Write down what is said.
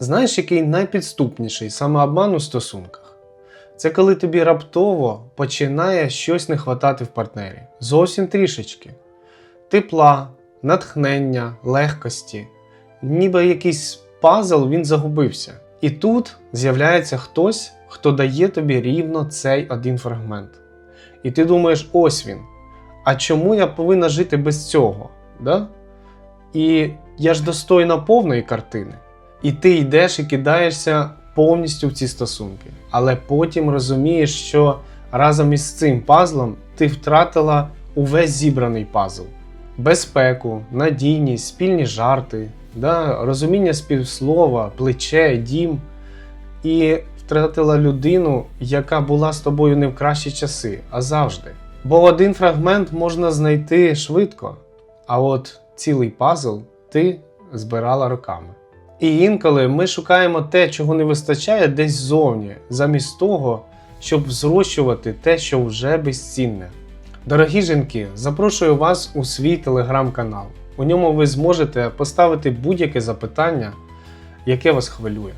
Знаєш, який найпідступніший самообман у стосунках? Це коли тобі раптово починає щось не хватати в партнері. Зовсім трішечки. Тепла, натхнення, легкості. Ніби якийсь пазл він загубився. І тут з'являється хтось, хто дає тобі рівно цей один фрагмент. І ти думаєш, ось він. А чому я повинна жити без цього? Да? І я ж достойна повної картини. І ти йдеш і кидаєшся повністю в ці стосунки. Але потім розумієш, що разом із цим пазлом ти втратила увесь зібраний пазл: безпеку, надійність, спільні жарти, да, розуміння співслова, плече, дім. І втратила людину, яка була з тобою не в кращі часи, а завжди. Бо один фрагмент можна знайти швидко, а от цілий пазл ти збирала роками. І інколи ми шукаємо те, чого не вистачає десь ззовні, замість того, щоб зрощувати те, що вже безцінне. Дорогі жінки, запрошую вас у свій телеграм-канал. У ньому ви зможете поставити будь-яке запитання, яке вас хвилює.